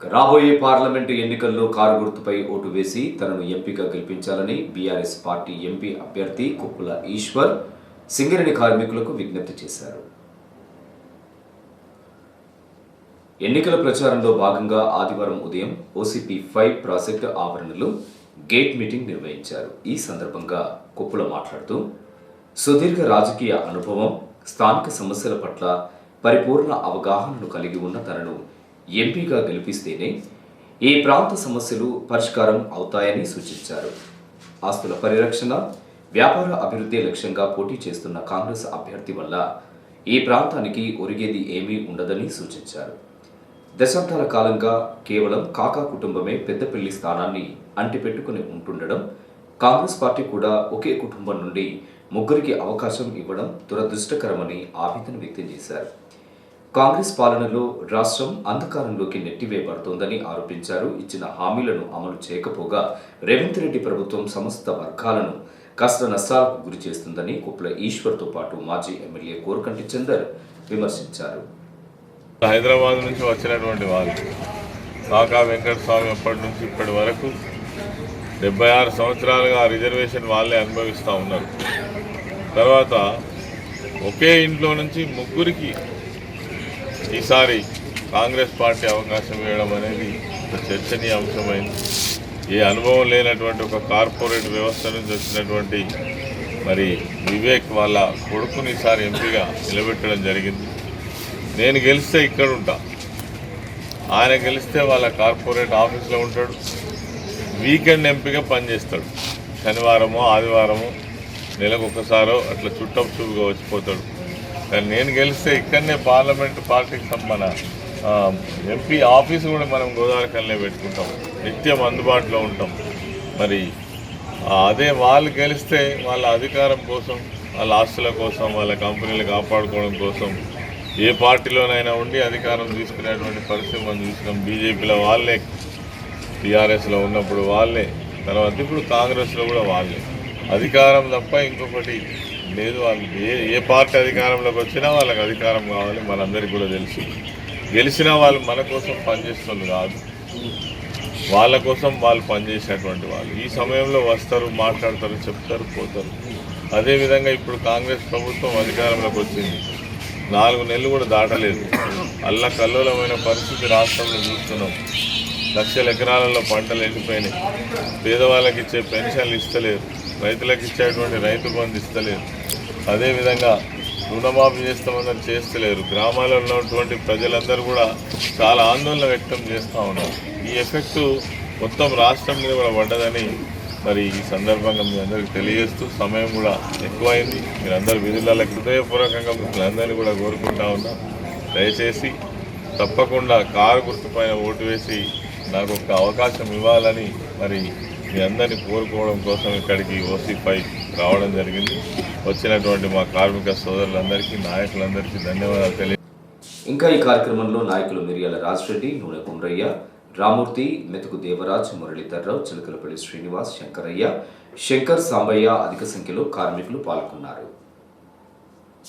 రాబోయే పార్లమెంటు ఎన్నికల్లో కారు గుర్తుపై ఓటు వేసి తనను ఎంపీగా గెలిపించాలని బీఆర్ఎస్ పార్టీ ఎంపీ అభ్యర్థి కుప్పుల ఈశ్వర్ సింగరేణి కార్మికులకు విజ్ఞప్తి చేశారు. ఎన్నికల ప్రచారంలో భాగంగా ఆదివారం ఉదయం O C P five project ఆవరణలో గేట్ మీటింగ్ నిర్వహించారు. ఈ సందర్భంగా కుప్పుల మాట్లాడుతూ సుదీర్ఘ రాజకీయ అనుభవం స్థానిక సమస్యల పట్ల పరిపూర్ణ అవగాహనను కలిగి ఉన్న తనను ఎంపీగా గెలిపిస్తేనే ఈ ప్రాంత సమస్యలు పరిష్కారం అవుతాయని సూచించారు. ఆస్తుల పరిరక్షణ వ్యాపార అభివృద్ధి లక్ష్యంగా పోటీ చేస్తున్న కాంగ్రెస్ అభ్యర్థి వల్ల ఈ ప్రాంతానికి ఒరిగేది ఏమీ ఉండదని సూచించారు. దశాబ్దాల కాలంగా కేవలం కాకా కుటుంబమే పెద్దపల్లి స్థానాన్ని అంటిపెట్టుకుని ఉంటుండడం కాంగ్రెస్ పార్టీ కూడా ఒకే కుటుంబం నుండి ముగ్గురికి అవకాశం ఇవ్వడం దురదృష్టకరమని ఆవేదన వ్యక్తం చేశారు. కాంగ్రెస్ పాలనలో రాష్ట్రం అంధకారంలోకి నెట్టివేయబడుతోందని ఆరోపించారు. ఇచ్చిన హామీలను అమలు చేయకపోగా రేవంత్ రెడ్డి ప్రభుత్వం సమస్త వర్గాలను కష్ట నష్టాలకు గురి చేస్తుందని కుప్ల ఈశ్వర్తో పాటు మాజీ ఎమ్మెల్యే కోరకంటి చందర్ విమర్శించారు. హైదరాబాద్ నుంచి వచ్చినటువంటి వాళ్ళు కాకా వెంకట స్వామి అప్పటి నుంచి ఇప్పటి వరకు డెబ్బై ఆరు సంవత్సరాలుగా రిజర్వేషన్ వాళ్ళే అనుభవిస్తూ ఉన్నారు. తర్వాత ఒకే ఇంట్లో నుంచి ముగ్గురికి ఈసారి కాంగ్రెస్ పార్టీ అవకాశం ఇవ్వడం అనేది చర్చనీయాంశమైంది ఏ అనుభవం లేనటువంటి ఒక కార్పొరేట్ వ్యవస్థ నుంచి వచ్చినటువంటి మరి వివేక్ వాళ్ళ కొడుకుని ఈసారి ఎంపీగా నిలబెట్టడం జరిగింది. నేను గెలిస్తే ఇక్కడ ఉంటా. ఆయన గెలిస్తే వాళ్ళ కార్పొరేట్ ఆఫీస్లో ఉంటాడు. వీకెండ్ ఎంపీగా పనిచేస్తాడు. శనివారమో ఆదివారమో నెలకు ఒకసారో అట్లా చుట్టం చూపుగా వచ్చిపోతాడు. నేను గెలిస్తే ఇక్కడనే పార్లమెంట్ పార్టీకి మన ఎంపీ ఆఫీస్ కూడా మనం గోదావరి కల్లే పెట్టుకుంటాం. నిత్యం అందుబాటులో ఉంటాం. మరి అదే వాళ్ళు గెలిస్తే వాళ్ళ అధికారం కోసం వాళ్ళ ఆస్తుల కోసం వాళ్ళ కంపెనీలు కాపాడుకోవడం కోసం ఏ పార్టీలోనైనా ఉండి అధికారం తీసుకునేటువంటి పరిస్థితి మనం చూసినాం. బీజేపీలో వాళ్ళే టీఆర్ఎస్లో ఉన్నప్పుడు వాళ్ళే తర్వాత ఇప్పుడు కాంగ్రెస్లో కూడా వాళ్ళే. అధికారం తప్ప ఇంకొకటి లేదు వాళ్ళు ఏ ఏ పార్టీ అధికారంలోకి వచ్చినా వాళ్ళకి అధికారం కావాలి మనందరికీ కూడా తెలుసు. గెలిచినా వాళ్ళు మన కోసం పనిచేస్తుంది కాదు. వాళ్ళ కోసం వాళ్ళు పనిచేసేటువంటి వాళ్ళు. ఈ సమయంలో వస్తారు మాట్లాడతారు చెప్తారు పోతారు. అదేవిధంగా ఇప్పుడు కాంగ్రెస్ ప్రభుత్వం అధికారంలోకి వచ్చింది. నాలుగు నెలలు కూడా దాటలేదు. అల్ల కల్లోలమైన పరిస్థితి రాష్ట్రంలో చూస్తున్నాం. లక్షల ఎకరాలలో పంటలు ఎండిపోయినాయి. పేదవాళ్ళకి ఇచ్చే పెన్షన్లు ఇస్తలేరు. రైతులకు ఇచ్చేటువంటి రైతు బంధు ఇస్తలేరు. అదేవిధంగా రుణమాఫీ చేస్తామన్నారు చేస్తలేరు. గ్రామాల్లో ఉన్నటువంటి ప్రజలందరూ కూడా చాలా ఆందోళన వ్యక్తం చేస్తూ ఉన్నారు. ఈ ఎఫెక్టు మొత్తం రాష్ట్రం మీద కూడా పడ్డదని మరి ఈ సందర్భంగా మీ అందరికీ తెలియజేస్తూ సమయం కూడా ఎక్కువైంది. మీరందరూ విధులలో హృదయపూర్వకంగా మిమ్మల్ని కూడా కోరుకుంటా ఉన్నాం. దయచేసి తప్పకుండా కారు గుర్తుపైన ఓటు వేసి నాకు ఒక అవకాశం ఇవ్వాలని మరి మీ అందరినీ కోరుకోవడం కోసం ఇక్కడికి ఓసీ రావడం జరిగింది. వచ్చినటువంటి మా కార్మిక సోదరులందరికీ నాయకులందరికీ ధన్యవాదాలు తెలియ ఇంకా ఈ కార్యక్రమంలో నాయకులు మిరియాల రాజరెడ్డి నూనె కుమ్రయ్య రామూర్తి మెతుకు దేవరాజ్ మురళీధర్రావు చిలకలపల్లి శ్రీనివాస్ శంకరయ్య శంకర్ సాంబయ్య అధిక సంఖ్యలో కార్మికులు పాల్గొన్నారు.